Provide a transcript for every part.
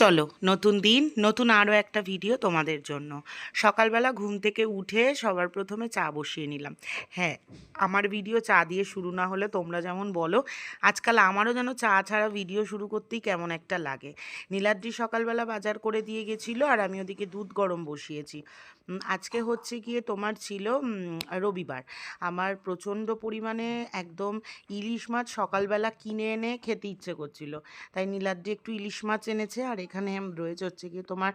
চলো, নতুন দিন, নতুন আরও একটা ভিডিও তোমাদের জন্য। সকালবেলা ঘুম থেকে উঠে সবার প্রথমে চা বসিয়ে নিলাম। হ্যাঁ আমার ভিডিও চা দিয়ে শুরু না হলে তোমরা যেমন বলো, আজকাল আমারও যেন চা ছাড়া ভিডিও শুরু করতেই কেমন একটা লাগে। নীলাদ্রি সকালবেলা বাজার করে দিয়ে গেছিল আর আমি ওদিকে দুধ গরম বসিয়েছি। আজকে হচ্ছে গিয়ে তোমার ছিল রবিবার। আমার প্রচণ্ড পরিমাণে একদম ইলিশ মাছ সকালবেলা কিনে এনে খেতে ইচ্ছে করছিল। তাই নীলাদ্রি একটু ইলিশ মাছ এনেছে, আর এখানে রয়েছে হচ্ছে গিয়ে তোমার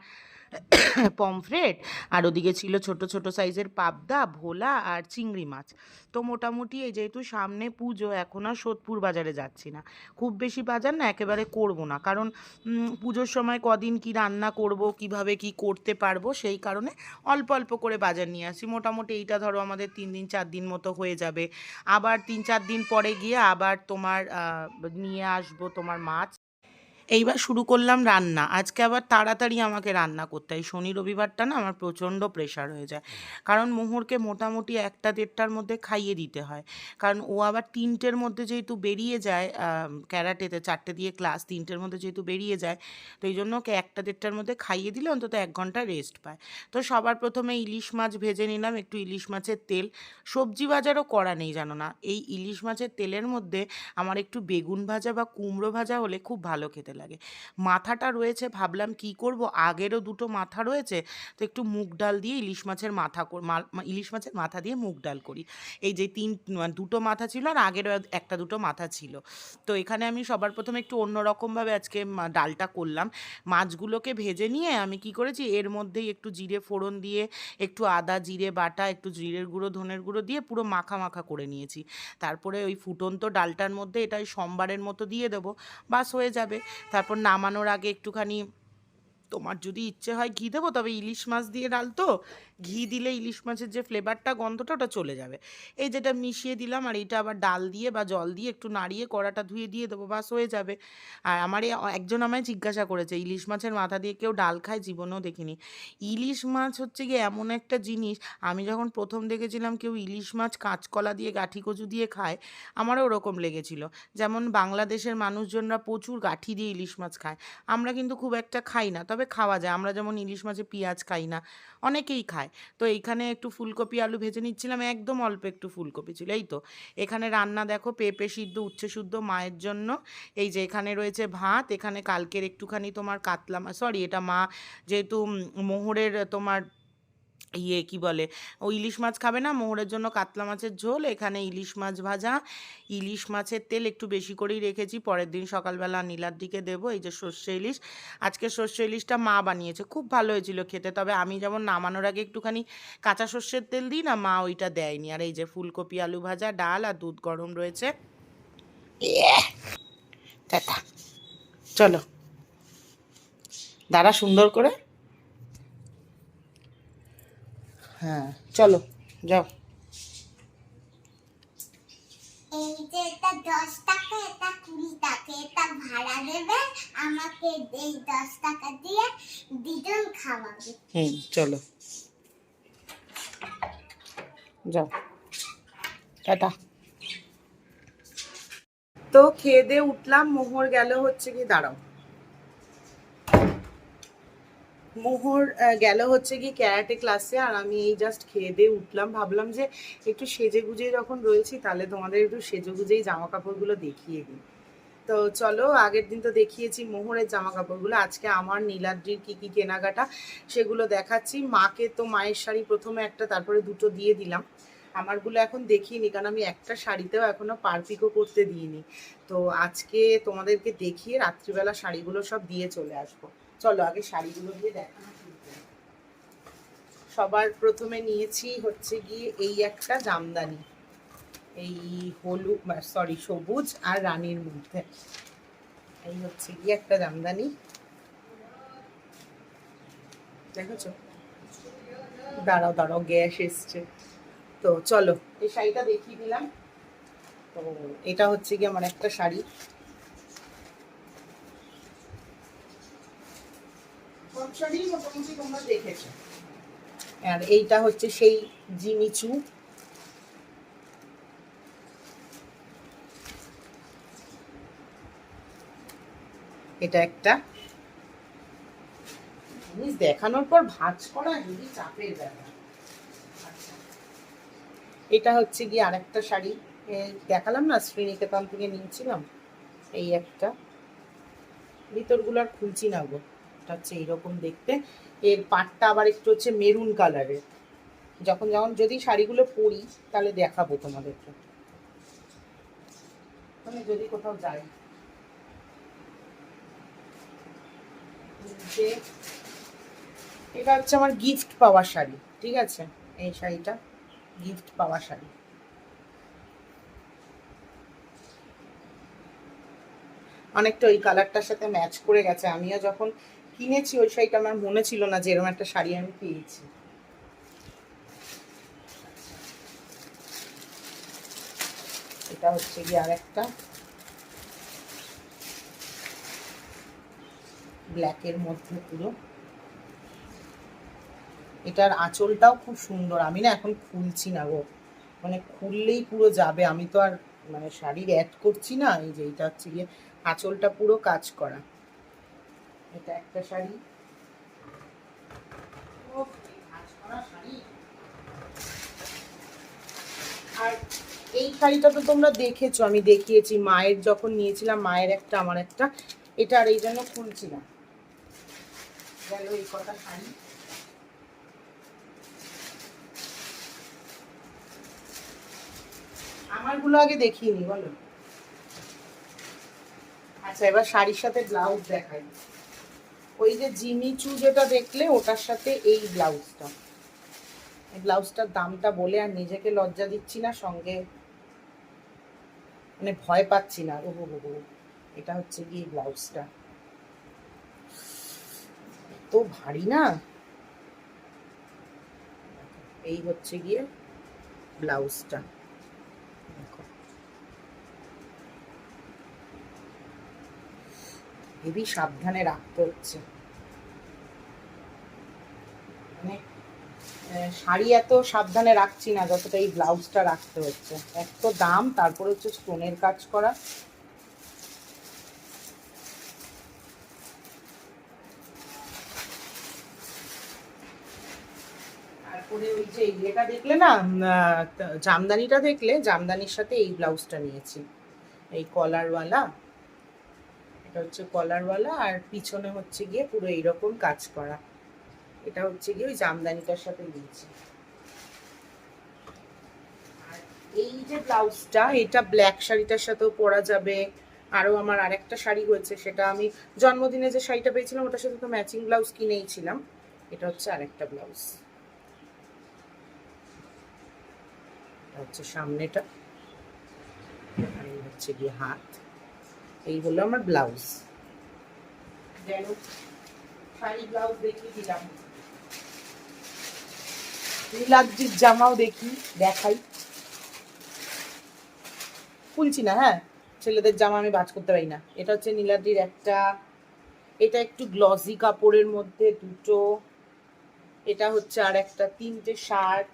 পমফ্রেট, আর ওদিকে ছিল ছোট ছোট সাইজের পাবদা, ভোলা, আর চিংড়ি মাছ। তো মোটামুটি এই যেহেতু সামনে পুজো, এখন আর সোদপুর বাজারে যাচ্ছি না। খুব বেশি বাজার না, একেবারে করব না। কারণ পুজোর সময় কদিন কি রান্না করব, কীভাবে কি করতে পারব, সেই কারণে অল্প অল্প অল্প করে বাজার নিয়ে আসি। মোটামুটি এইটা ধরো আমাদের তিন দিন, চার দিন মতো হয়ে যাবে। আবার তিন, চার দিন পরে গিয়ে আবার তোমার নিয়ে আসব তোমার মাছ। এইবার শুরু করলাম রান্না। আজকে আবার তাড়াতাড়ি আমাকে রান্না করতে হয়। শনি রবিবারটা না আমার প্রচণ্ড প্রেশার হয়ে যায়। কারণ মোহরকে মোটামুটি একটা দেড়টার মধ্যে খাইয়ে দিতে হয়। কারণ ও আবার তিনটের মধ্যে যেহেতু বেরিয়ে যায় ক্যারাটেতে চারটে দিয়ে ক্লাস তিনটের মধ্যে যেহেতু বেরিয়ে যায় তো এই জন্য ওকে একটা দেড়টার মধ্যে খাইয়ে দিলে অন্তত এক ঘণ্টা রেস্ট পায়। তো সবার প্রথমে ইলিশ মাছ ভেজে নিলাম একটু ইলিশ মাছের তেল। সবজি বাজারও করা নেই জানো না। এই ইলিশ মাছের তেলের মধ্যে আমার একটু বেগুন ভাজা বা কুমড়ো ভাজা হলে খুব ভালো খেতে লাগে। মাথাটা রয়েছে, ভাবলাম কি করব? আগেরও দুটো মাথা রয়েছে, তো একটু মুগ ডাল দিয়ে ইলিশ মাছের মাথা ইলিশ মাছের মাথা দিয়ে মুগ ডাল করি। এই যে তিন দুটো মাথা ছিল আর আগেরও একটা দুটো মাথা ছিল। তো এখানে আমি সবার প্রথমে একটু অন্যরকমভাবে আজকে ডালটা করলাম। মাছগুলোকে ভেজে নিয়ে আমি কি করেছি, এর মধ্যেই একটু জিরে ফোড়ন দিয়ে, একটু আদা, জিরে বাটা, একটু জিরের গুঁড়ো, ধনের গুঁড়ো দিয়ে পুরো মাখা মাখা করে নিয়েছি। তারপরে ওই ফুটন্ত ডালটার মধ্যে এটা ওই সোমবারের মতো দিয়ে দেবো, বাস হয়ে যাবে। তারপর নামানোর আগে একটুখানি তোমার যদি ইচ্ছে হয় ঘি দেবো, তবে ইলিশ মাছ দিয়ে ডাল তো। ঘি দিলে ইলিশ মাছের যে ফ্লেভারটা, গন্ধটা, ওটা চলে যাবে। এই যেটা মিশিয়ে দিলাম আর এটা আবার ডাল দিয়ে বা জল দিয়ে একটু নাড়িয়ে কড়াটা ধুয়ে দিয়ে দেবো, বাস হয়ে যাবে। আর আমার একজন আমায় জিজ্ঞাসা করেছে, ইলিশ মাছের মাথা দিয়ে কেউ ডাল খায়? জীবনেও দেখিনি। ইলিশ মাছ হচ্ছে গিয়ে এমন একটা জিনিস, আমি যখন প্রথম দেখেছিলাম কেউ ইলিশ মাছ কাঁচকলা দিয়ে, গাঠি কচু দিয়ে খায়, আমারও ওরকম লেগেছিল। যেমন বাংলাদেশের মানুষজনরা প্রচুর গাঠি দিয়ে ইলিশ মাছ খায়, আমরা কিন্তু খুব একটা খাই না, তবে খাওয়া যায়। আমরা যেমন ইলিশ মাছে পেঁয়াজ খাই না, অনেকেই খায়। তো এইখানে একটু ফুলকপি, আলু ভেজে নিচ্ছিলাম, একদম অল্প একটু ফুলকপি ছিল, এই তো। এখানে রান্না দেখো, পেঁপে সিদ্ধ, উচ্ছে শুদ্ধ মায়ের জন্য। এই যে এখানে রয়েছে ভাত, এখানে কালকের একটুখানি তোমার কাতলা সরি এটা মা যেহেতু মোহরের তোমার ইয়ে কি বলে? ও ইলিশ মাছ খাবে না, মোহরের জন্য কাতলা মাছের ঝোল, এখানে ইলিশ মাছ ভাজা। ইলিশ মাছের তেল একটু বেশি করেই রেখেছি, পরের দিন সকালবেলা নীলার দিকে দেবো, এই যে সর্ষে ইলিশ। আজকে সর্ষে ইলিশটা মা বানিয়েছে, খুব ভালো হয়েছিল খেতে, তবে আমি যেমন নামানোর আগে একটুখানি কাঁচা সর্ষের তেল দিই না, মা ওইটা দেয়নি। আর এই যে ফুলকপি, আলু ভাজা, ডাল আর দুধ গরম রয়েছে। টাটা চলো। দাঁড়া সুন্দর করে। হ্যাঁ চলো যাও। এই যে এটা দশ টাকা এটা কুড়ি টাকা এটা ভাড়া দেবে আমাকে এই দশ টাকা দিয়ে দুজন খাওয়াবে। হুম চলো। যাও। টাটা। তো খেয়ে দিয়ে উঠলাম মোহর গেল হচ্ছে কি দাঁড়াও। মোহর গেল হচ্ছে কি ক্যারাটে ক্লাসে আর আমি এই জাস্ট খেয়ে দিয়ে উঠলাম। ভাবলাম যে একটু সেজে গুজে যখন রয়েছি তাহলে তোমাদের একটু সেজে গুজেই জামা কাপড়গুলো দেখিয়ে দিই। তো চলো, আগের দিন তো দেখিয়েছি মোহরের জামা কাপড়গুলো আজকে আমার, নীলাদ্রির কী কী কেনাকাটা সেগুলো দেখাচ্ছি। মাকে তো মায়ের শাড়ি প্রথমে একটা, তারপরে দুটো দিয়ে দিলাম। আমারগুলো এখন দেখিনি কারণ আমি একটা শাড়িতেও এখনও পারপিকও করতে দিইনি। তো আজকে তোমাদেরকে দেখিয়ে রাত্রিবেলা শাড়িগুলো সব দিয়ে চলে আসব। চলো, আগে শাড়িগুলো দিয়ে দেখানো সবার প্রথমে নিয়েছি হচ্ছে গিয়ে এই একটা জামদানি। এই হলুদ সরি সবুজ আর রানীর মধ্যে। এই হচ্ছে গিয়ে একটা জামদানি। দেখেছ? দাঁড়াও দাঁড়াও, গ্যাস এসছে। তো চলো, এই শাড়িটা দেখিয়ে দিলাম। তো এটা হচ্ছে গিয়ে আমার একটা শাড়ি। সব শাড়ি মোটামুটি আর এইটা হচ্ছে সেই জিমিচু এটা একটা। জিনিস দেখানোর পর ভাঁজ করা হেবি চাপের ব্যাপার। এটা হচ্ছে গিয়ে আরেকটা শাড়ি। দেখালাম না শ্রীনিকেতন থেকে নিয়েছিলাম। এই একটা। ভিতরগুলো আর খুলছি না গো। এটা হচ্ছে এইরকম দেখতে। এর পাটটা আবার একটু হচ্ছে মেরুন কালারের যখন যখন যদি শাড়িগুলো পরি, তাহলে দেখাবো তোমাদেরকে। মানে যদি কোথাও যাই। এটা হচ্ছে আমার গিফট পাওয়া শাড়ি, ঠিক আছে? এই শাড়িটা গিফট পাওয়া শাড়ি। অনেকটা ওই কালারটার সাথে ম্যাচ করে গেছে। আমিও যখন কিনেছি, ওই শাড়িটা আমার মনে ছিল না যে এরকম একটা শাড়ি আমি পেয়েছি। এটা হচ্ছে গিয়ে আর একটা ব্ল্যাকের মধ্যে পুরো। এটার আঁচলটাও খুব সুন্দর। আমি না এখন খুলছি না গো। মানে খুললেই পুরো যাবে। আমি তো আর মানে শাড়ির অ্যাড করছি না। এই যে এটা হচ্ছে গিয়ে আঁচলটা পুরো কাজ করা। এটা একটা শাড়ি। আর এই শাড়িটা তো তোমরা দেখেছ, আমি দেখিয়েছি। মায়ের যখন নিয়েছিলাম, মায়ের একটা, আমার একটা। এটা আর এই জন্য খুলছি না গেল এই কটা শাড়ি। আমারগুলো আগে দেখিয়ে নি, বলো। আচ্ছা এবার শাড়ির সাথে ব্লাউজ দেখাই। ওই যে জিমিচু যেটা দেখলে, ওটার সাথে এই ব্লাউজটা। এই ব্লাউজটার দামটা বলে আর নিজেকে লজ্জা দিচ্ছি না, সঙ্গে মানে ভয় পাচ্ছি না। ও হো এটা হচ্ছে গিয়ে ব্লাউজটা। তো ভারী না? এই হচ্ছে গিয়ে ব্লাউজটা। হেবি সাবধানে রাখতে হচ্ছে। মানে শাড়ি এত সাবধানে রাখছি না, যতটা এই ব্লাউজটা রাখতে হচ্ছে। এক তো দাম, তারপরে হচ্ছে স্টোনের কাজ করা। তারপরে ওই যে ইয়েটা দেখলে না জামদানিটা দেখলে, জামদানির সাথে এই ব্লাউজটা নিয়েছি। এই কলারওয়ালা। এটা হচ্ছে কলারওয়ালা আর পিছনে হচ্ছে গিয়ে পুরো এইরকম কাজ করা। এটা হচ্ছে গিয়ে ওই জামদানিটার সাথে দিয়েছি এই যে ব্লাউজটা, এটা ব্ল্যাক শাড়িটার সাথেও পরা যাবে। আরও আমার আরেকটা শাড়ি হয়েছে, সেটা আমি জন্মদিনে যে শাড়িটা পেয়েছিলাম, ওটার সাথে তো ম্যাচিং ব্লাউজ কিনেইছিলাম। এটা হচ্ছে আরেকটা ব্লাউজ। হচ্ছে সামনেটা। আর হচ্ছে গিয়ে হাত। এই হলো আমার ব্লাউজ। যেন শাড়ি ব্লাউজ দেখিয়ে দিলাম। নীলাদ্রির জামাও দেখি দেখাই। খুলছি না হ্যাঁ? ছেলেদের জামা আমি বাজ করতে পারি না। এটা হচ্ছে নীলাদ্রির একটা এটা একটু গ্লসি কাপড়ের মধ্যে দুটো এটা হচ্ছে আর একটা তিনটে শার্ট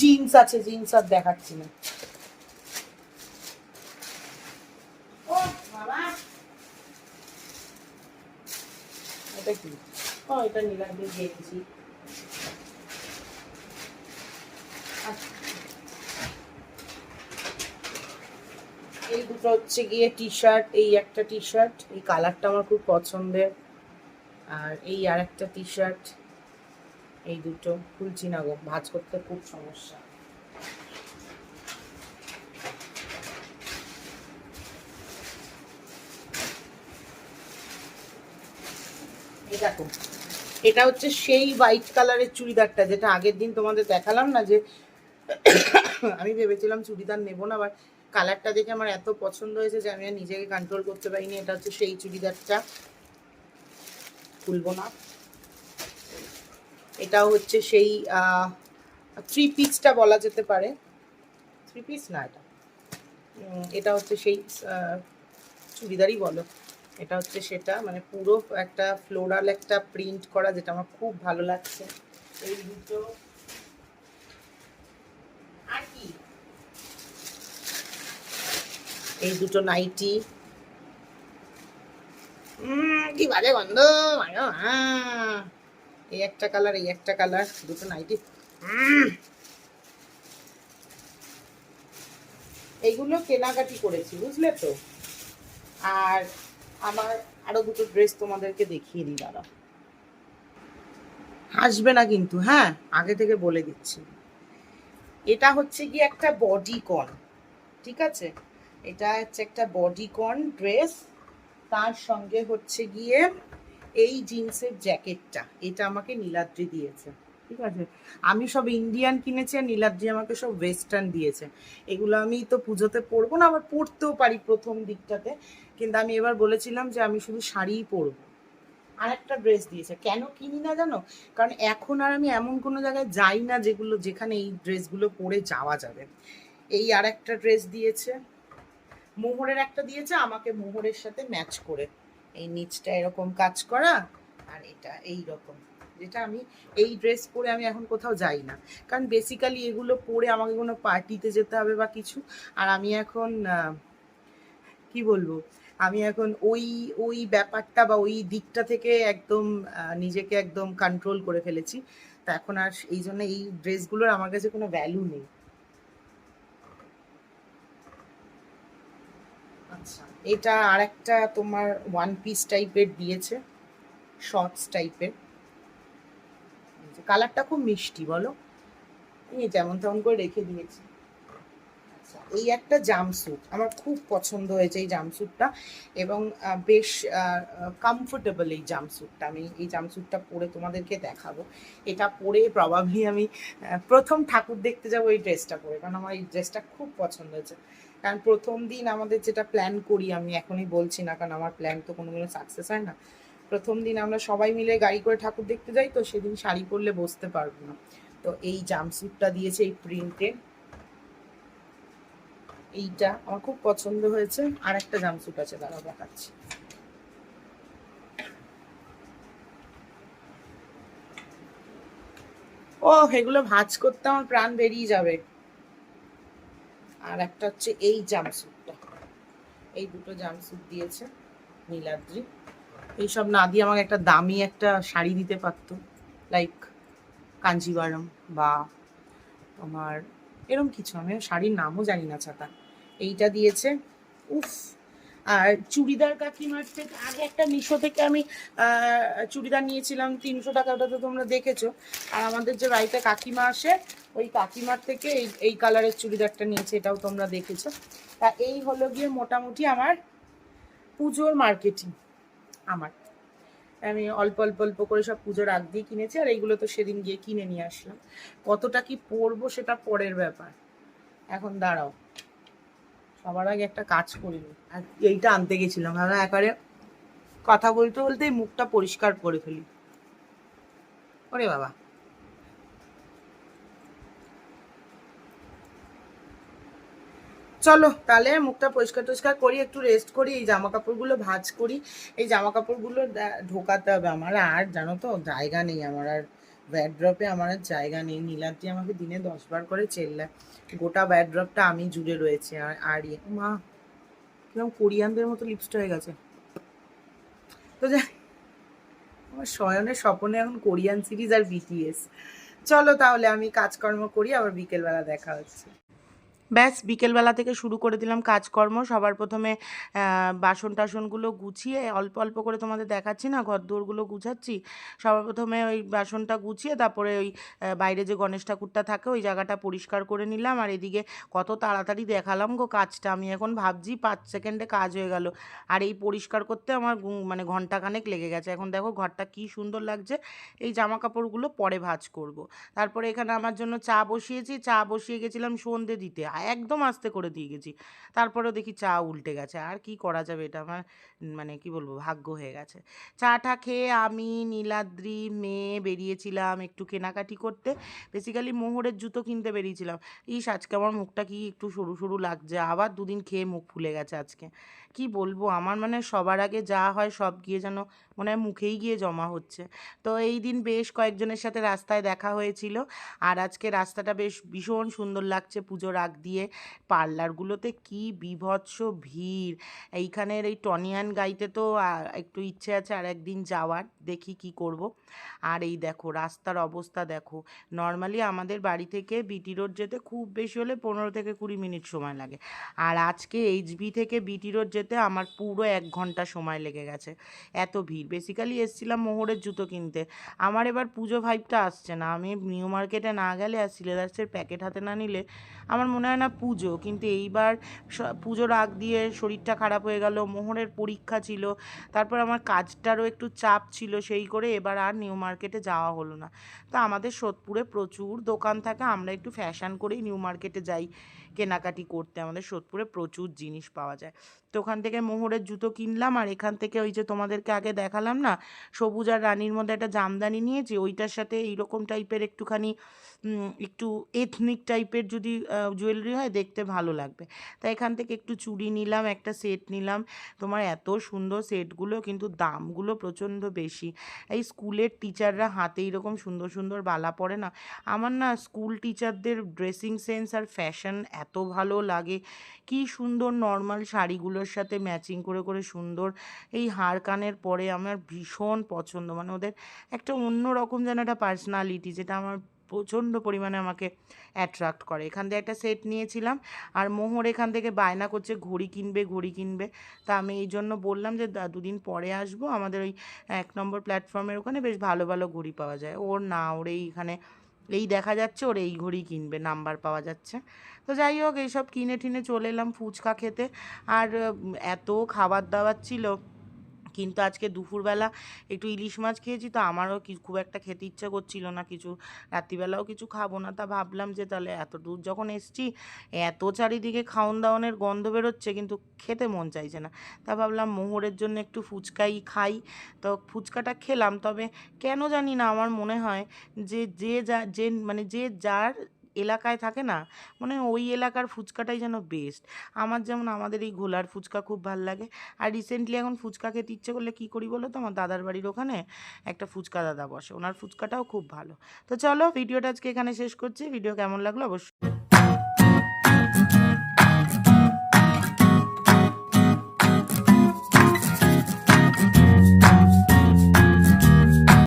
জিন্স আছে জিন্স আর দেখাচ্ছি না। এটা কি? ও এটা নিলাম দিয়ে এই দুটো হচ্ছে গিয়ে টি শার্ট এই একটা টি শার্ট এই কালারটা আমার খুব পছন্দের। আর এই আর একটা টি শার্ট এই দুটো খুলছি না গো, ভাজ করতে খুব সমস্যা। দেখো, এটা হচ্ছে সেই হোয়াইট কালারের চুড়িদারটা, যেটা আগের দিন তোমাদের দেখালাম না যে, আমি ভেবেছিলাম চুড়িদার নেব না আবার কালারটা দেখে আমার এত পছন্দ হয়েছে যে আমি আর নিজেকে কন্ট্রোল করতে পারিনি। এটা হচ্ছে সেই চুড়িদারটা। খুলবো না। এটাও হচ্ছে সেই থ্রি পিসটা বলা যেতে পারে। থ্রি পিস না, এটা। এটা হচ্ছে সেই চুড়িদারই বলো। এটা হচ্ছে সেটা মানে পুরো একটা ফ্লোরাল একটা প্রিন্ট করা, যেটা আমার খুব ভালো লাগছে। এই দুটো। আর কি? এই দুটো নাইটি। কি বাজে গন্ধ। এই একটা কালার এই একটা কালার দুটো নাইটি। এইগুলো কেনাকাটি করেছি, বুঝলে তো? আর আমার আরও দুটো ড্রেস তোমাদেরকে দেখিয়ে দিই দাদা হাসবে না কিন্তু হ্যাঁ? আগে থেকে বলে দিচ্ছি। এটা হচ্ছে কি একটা বডি কন ঠিক আছে? এটা হচ্ছে একটা বডি কন ড্রেস তার সঙ্গে হচ্ছে গিয়ে এই জিন্সের জ্যাকেটটা, এটা আমাকে নীলাদ্রি দিয়েছে। ঠিক আছে? আমি সব ইন্ডিয়ান কিনেছি আর নীলাদ্রি আমাকে সব ওয়েস্টার্ন দিয়েছে। এগুলো আমি তো পুজোতে পরবো না, আবার পরতেও পারি প্রথম দিকটাতে। কিন্তু আমি এবার বলেছিলাম যে আমি শুধু শাড়িই পরবো। আর একটা ড্রেস দিয়েছে। কেন কিনি না জানো? কারণ এখন আর আমি এমন কোনো জায়গায় যাই না যেগুলো, যেখানে এই ড্রেসগুলো পরে যাওয়া যাবে। এই আর একটা ড্রেস দিয়েছে। মোহরের একটা দিয়েছে, আমাকে মোহরের সাথে ম্যাচ করে। এই নিচটা এরকম কাজ করা আর এটা এই রকম যেটা আমি এই ড্রেস পরে আমি এখন কোথাও যাই না। কারণ বেসিক্যালি এগুলো পরে আমাকে কোনো পার্টিতে যেতে হবে বা কিছু। আর আমি এখন কি বলব? আমি এখন ওই ওই ব্যাপারটা বা ওই দিকটা থেকে একদম নিজেকে একদম কন্ট্রোল করে ফেলেছি। তা এখন আর এই জন্য এই ড্রেসগুলোর আমার কাছে কোনো ভ্যালু নেই। আচ্ছা। এটা আর একটা তোমার ওয়ান পিস টাইপের দিয়েছে শর্টস টাইপের কালারটা খুব মিষ্টি বলো। এই যেমন তেমন করে রেখে দিয়েছি। আচ্ছা। এই একটা জামস্যুট আমার খুব পছন্দ হয়েছে এই জামস্যুটটা এবং বেশ কমফোর্টেবল এই জামস্যুটটা আমি এই জামস্যুটটা পরে তোমাদেরকে দেখাবো। এটা পরে প্রবাবলি আমি প্রথম ঠাকুর দেখতে যাব এই ড্রেসটা পরে কারণ আমার এই ড্রেসটা খুব পছন্দ হয়েছে। কারণ প্রথম দিন আমাদের যেটা প্ল্যান করি, আমি এখনই বলছি না, কারণ আমার প্ল্যান তো কোনোদিনও সাকসেস হয় না। প্রথম দিন আমরা সবাই মিলে গাড়ি করে ঠাকুর দেখতে যাই, তো সেদিন শাড়ি পরলে বসতে পারব না। তো এই জামস্যুটটা দিয়েছে এই প্রিন্টে এইটা আমার খুব পছন্দ হয়েছে। আর একটা জামস্যুট আছে দাঁড়াও দেখাচ্ছি। ও এগুলো ভাঁজ করতে আমার প্রাণ বেরিয়ে যাবে। আর একটা হচ্ছে এই জামস্যুটটা এই দুটো জামসুট দিয়েছে নীলাদ্রি। এইসব না দিয়ে আমাকে একটা দামি একটা শাড়ি দিতে পারতো লাইক কাঞ্জিবারম বা আমার এরম কিছু, আমি শাড়ির নামও জানি না ছাতা। এইটা দিয়েছে, উফ আর চুড়িদার কাকিমার থেকে, আগে একটা মিশো থেকে আমি চুড়িদার নিয়েছিলাম, তিনশো টাকা, ওটা তো তোমরা দেখেছ। আর আমাদের যে বাড়িতে কাকিমা আসে, ওই কাকিমার থেকে এই এই কালারের চুড়িদারটা নিয়েছে, এটাও তোমরা দেখেছ। তা এই হলো গিয়ে মোটামুটি আমার পুজোর মার্কেটিং আমার। আমি অল্প অল্প অল্প করে সব পুজোর আগ দিয়ে কিনেছি, আর এইগুলো তো সেদিন গিয়ে কিনে নিয়ে আসলাম। কতটা কি পরবো সেটা পরের ব্যাপার। এখন দাঁড়াও। সবার আগে একটা কাজ করিনি আর এইটা আনতে গেছিলাম। ভাবলাম একবারে কথা বলতে বলতে মুখটা পরিষ্কার করে ফেলি। ওরে বাবা। চলো, তাহলে মুখটা পরিষ্কার টরিষ্কার করি, একটু রেস্ট করি, এই জামা কাপড়গুলো ভাঁজ করি। এই জামা কাপড়গুলো ঢোকাতে হবে আমার, আর জানো তো, জায়গা নেই আমার, আর ব্যাড্রপে আমার আর জায়গা নেই। নীলাদ্রি আমাকে দিনে দশবার করে চেল্লায়। গোটা ব্যাড্রপটা আমি জুড়ে রয়েছে। আর আর ইয়ে মা কীরকম কোরিয়ানদের মতো লিপস্ট হয়ে গেছে। তো যাই, আমার শয়নের স্বপ্নে এখন কোরিয়ান সিরিজ আর বিটিএস চলো তাহলে আমি কাজকর্ম করি, আবার বিকেলবেলা দেখা হচ্ছে। ব্যাস, বিকেলবেলা থেকে শুরু করে দিলাম কাজকর্ম। সবার প্রথমে বাসন টাসনগুলো গুছিয়ে, অল্প অল্প করে তোমাদের দেখাচ্ছি না ঘর দোরগুলো গুছাচ্ছি। সবার প্রথমে ওই বাসনটা গুছিয়ে, তারপরে ওই বাইরে যে গণেশ ঠাকুরটা থাকে, ওই জায়গাটা পরিষ্কার করে নিলাম। আর এদিকে কত তাড়াতাড়ি দেখালাম গো কাজটা, আমি এখন ভাবছি পাঁচ সেকেন্ডে কাজ হয়ে গেল। আর এই পরিষ্কার করতে আমার মানে ঘন্টাখানেক লেগে গেছে। এখন দেখো ঘরটা কি সুন্দর লাগছে। এই জামা কাপড়গুলো পরে ভাজ করব। তারপরে এখানে আমার জন্য চা বসিয়েছি। চা বসিয়ে গেছিলাম সন্ধে দিতে। একদম আস্তে করে দিয়ে গেছি। তারপরেও দেখি চা উল্টে গেছে, আর কি করা যাবে এটা? আমার মানে কি বলব, ভাগ্য হয়ে গেছে। চাটা খেয়ে আমি, নীলাদ্রি, মেয়ে বেরিয়েছিলাম একটু কেনাকাটি করতে। বেসিক্যালি মোহরের জুতো কিনতে বেরিয়েছিলাম। ইস, আজকে আমার মুখটা কি একটু সরু সরু লাগছে। আবার দুদিন খেয়ে মুখ ফুলে গেছে আজকে। কি বলব, আমার মানে সবার আগে যা হয় সব গিয়ে যেন মনে হয় মুখেই গিয়ে জমা হচ্ছে। তো এই দিন বেশ কয়েকজনের সাথে রাস্তায় দেখা হয়েছিল। আর আজকে রাস্তাটা বেশ ভীষণ সুন্দর লাগছে পুজোর আগ দিয়ে। পার্লারগুলোতে কি বিভৎস ভিড়। এইখানের এই টনিয়ান গাইতে তো একটু ইচ্ছে আছে আর একদিন যাওয়ার, দেখি কি করব। আর এই দেখো, রাস্তার অবস্থা দেখো। নর্মালি আমাদের বাড়ি থেকে বিটি রোড যেতে খুব বেশি হলে পনেরো থেকে কুড়ি মিনিট সময় লাগে। আর আজকে এইচবি থেকে বিটি রোড যেতে আমার পুরো এক ঘণ্টা সময় লেগে গেছে। এত ভিড়। বেসিক্যালি এসছিলাম মোহরের জুতো কিনতে। আমার এবার পুজো ভাইবটা আসছে না। আমি নিউ মার্কেটে না গেলে আর সিলেদার্সের প্যাকেট হাতে না নিলে আমার মনে হয় না পুজো। কিন্তু এইবার পুজোর আগ দিয়ে শরীরটা খারাপ হয়ে গেল, মোহরের পরীক্ষা ছিল, তারপর আমার কাজটারও একটু চাপ ছিল সেই করে এবার আর নিউ মার্কেটে যাওয়া হলো না। তো আমাদের সোদপুরে প্রচুর দোকান থাকে, আমরা একটু ফ্যাশন করেই নিউ মার্কেটে যাই কেনাকাটি করতে, আমাদের সোদপুরে প্রচুর জিনিস পাওয়া যায়। তো ওখান থেকে মোহরের জুতো কিনলাম আর এখান থেকে ওই যে তোমাদেরকে আগে দেখালাম না, সবুজ আর রানীর মধ্যে একটা জামদানি নিয়েছি, ওইটার সাথে এইরকম টাইপের একটুখানি একটু এথনিক টাইপের যদি জুয়েলারি হয়, দেখতে ভালো লাগবে। তাই এখান থেকে একটু চুড়ি নিলাম, একটা সেট নিলাম। তোমার এত সুন্দর সেটগুলো কিন্তু দামগুলো প্রচণ্ড বেশি। এই স্কুলের টিচাররা হাতে এরকম সুন্দর সুন্দর বালা পরে না। আমার না স্কুল টিচারদের ড্রেসিং সেন্স আর ফ্যাশন এত ভালো লাগে। কি সুন্দর নর্মাল শাড়িগুলোর সাথে ম্যাচিং করে করে সুন্দর। এই হার কানের পরে আমার ভীষণ পছন্দ। মানে ওদের একটা অন্য রকম যেন একটা পার্সোনালিটি যেটা আমার প্রচণ্ড পরিমাণে আমাকে অ্যাট্রাক্ট করে। এখান থেকে একটা সেট নিয়েছিলাম আর মোহর এখান থেকে বায়না করছে, ঘড়ি কিনবে ঘড়ি কিনবে। তা আমি এই জন্য বললাম যে দুদিন পরে আসব। আমাদের ওই এক নম্বর প্ল্যাটফর্মের ওখানে বেশ ভালো ভালো ঘড়ি পাওয়া যায়। ওর না, ওর এইখানে এই দেখা যাচ্ছে ওর এই ঘড়ি কিনবে নাম্বার পাওয়া যাচ্ছে। তো যাই হোক, এইসব কিনে টিনে চলে এলাম ফুচকা খেতে। আর এত খাবার দাবার ছিল কিন্তু আজকে দুপুরবেলা একটু ইলিশ মাছ খেয়েছি, তো আমারও কি খুব একটা খেতে ইচ্ছা করছিল না। কিছু রাত্রিবেলাও কিছু খাব না, তা ভাবলাম যে তাহলে এত দূর যখন এসছি, এত চারিদিকে খাওন দাওয়ানের গন্ধ বেরোচ্ছে, কিন্তু খেতে মন চাইছে না। তা ভাবলাম মোহরের জন্য একটু ফুচকাই খাই। তো ফুচকাটা খেলাম, তবে কেন জানি না, আমার মনে হয় যে যে যা, যে মানে যে যার এলাকায় থাকে না মানে ওই এলাকার ফুচকাটাই যেন বেস্ট আমার যেমন, আমাদের এই ঘোলার ফুচকা খুব ভালো লাগে। আর রিসেন্টলি এখন ফুচকা খেতে ইচ্ছে করলে কী করি বলো তো? আমার দাদার বাড়ির ওখানে একটা ফুচকা দাদা বসে, ওনার ফুচকাটাও খুব ভালো। তো চলো ভিডিওটা আজকে এখানে শেষ করছি। ভিডিও কেমন লাগল অবশ্যই